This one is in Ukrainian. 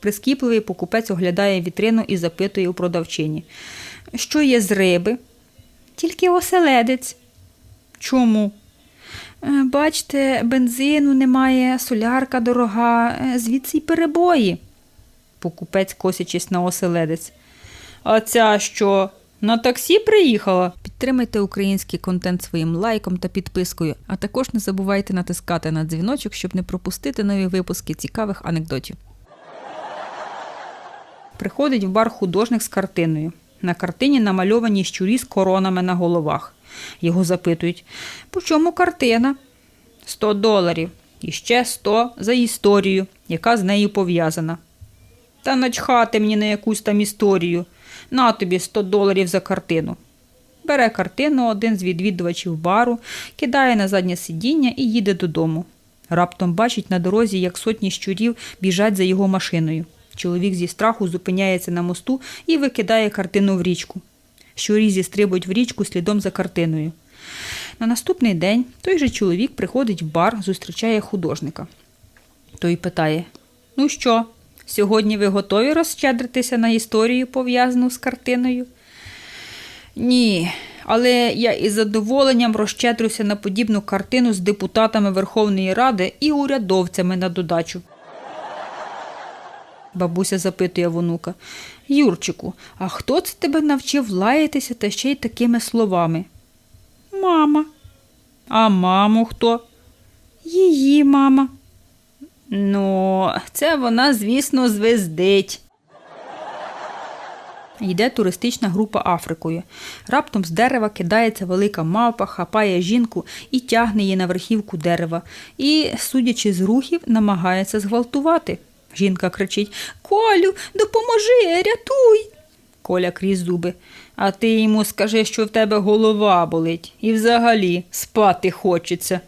Прискіпливий покупець оглядає вітрину і запитує у продавчині. Що є з риби? Тільки оселедець. Чому? «Е, Бачте, бензину немає, солярка дорога, е, звідси й перебої. Покупець косячись на оселедець. А ця що? На таксі приїхала? Підтримайте український контент своїм лайком та підпискою, а також не забувайте натискати на дзвіночок, щоб не пропустити нові випуски цікавих анекдотів. Приходить в бар художник з картиною. На картині намальовані щурі з коронами на головах. Його запитують: по чому картина? Сто доларів. І ще сто за історію, яка з нею пов'язана. Та начхати мені на якусь там історію. На тобі 100 доларів за картину. Бере картину один з відвідувачів бару, кидає на заднє сидіння і їде додому. Раптом бачить на дорозі, як сотні щурів біжать за його машиною. Чоловік зі страху зупиняється на мосту і викидає картину в річку. Щурі зістрибують в річку слідом за картиною. На наступний день той же чоловік приходить в бар, зустрічає художника. Той питає: Ну що, сьогодні ви готові розщедритися на історію, пов'язану з картиною? Ні, але я із задоволенням розщедрюся на подібну картину з депутатами Верховної Ради і урядовцями на додачу. Бабуся запитує в онука. Юрчику, а хто це тебе навчив лаятися та ще й такими словами? Мама. А маму хто? Її мама. Ну, це вона, звісно, звездить. Йде туристична група Африкою. Раптом з дерева кидається велика мавпа, хапає жінку і тягне її на верхівку дерева. І, судячи з рухів, намагається зґвалтувати. Жінка кричить Колю, допоможи, рятуй. Коля крізь зуби. А ти йому скажи, що в тебе голова болить, і взагалі спати хочеться.